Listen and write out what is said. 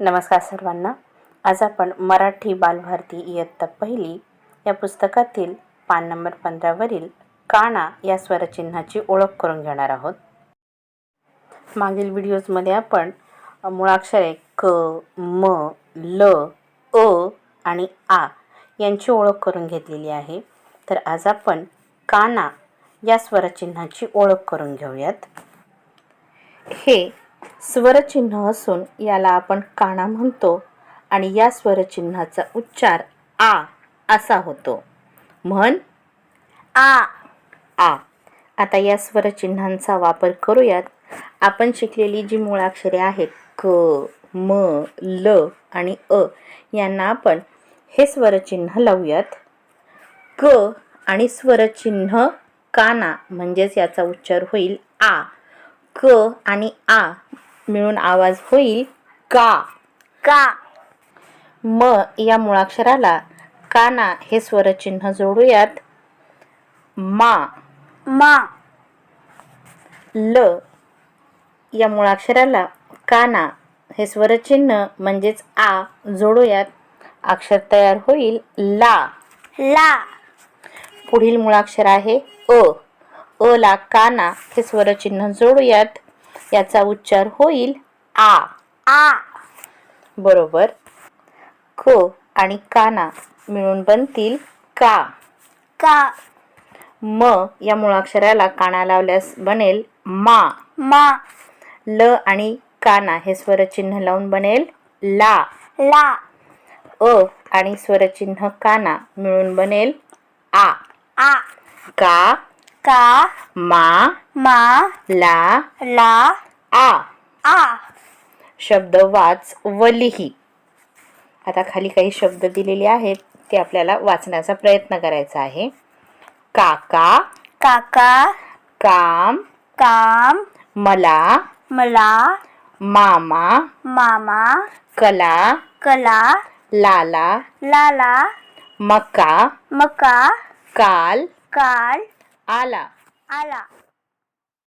नमस्कार सर्वांना. आज आपण मराठी बालभारती इयत्ता पहिली या पुस्तकातील पान नंबर पंधरावरील काना या स्वरचिन्हाची ओळख करून घेणार आहोत. मागील व्हिडिओजमध्ये आपण मुळाक्षरे क म ल अ आणि आ यांची ओळख करून घेतलेली आहे. तर आज आपण काना या स्वरचिन्हाची ओळख करून घेऊयात. हे स्वरचिन्ह असून याला आपण काना म्हणतो आणि या स्वरचिन्हाचा उच्चार आ असा होतो. म्हण आ. आ. आता या स्वरचिन्हांचा वापर करूयात. आपण शिकलेली जी मुळाक्षरे आहेत क म ल आणि अ यांना आपण हे स्वरचिन्ह लावूयात. क आणि स्वरचिन्ह काना म्हणजेच याचा उच्चार होईल आ. क आणि आ मिळून आवाज होईल का? का? म या मुळाक्षराला काना हे स्वरचिन्ह जोडूयात. मा. मा. ल. या मुळाक्षराला काना हे स्वरचिन्ह म्हणजेच आ जोडूयात. अक्षर तयार होईल ला. ला. पुढील मुळाक्षर आहे अ. अ ला काना हे स्वरचिन्ह जोडूयात. याचा उच्चार होईल आ. आ. बरोबर. क आणि काना मिळून बनतील का. का. म या मुळाक्षराला काना लावल्यास बनेल मा. मा. ल आणि काना हे स्वरचिन्ह लावून बनेल ला. ला. अ आणि स्वरचिन्ह काना मिळून बनेल आ. आ. का. का? मा. मा. ला. ला. आ. आ. शब्द वाच व लिही. आता खाली काही शब्द दिलेले आहेत ते आपल्याला वाचण्याचा प्रयत्न करायचा आहे. काका. काका. काम. काम. मला. मला. मामा. मामा. कला. कला. लाला. लाला. मका. मका. काल. काल. Ala. Ala.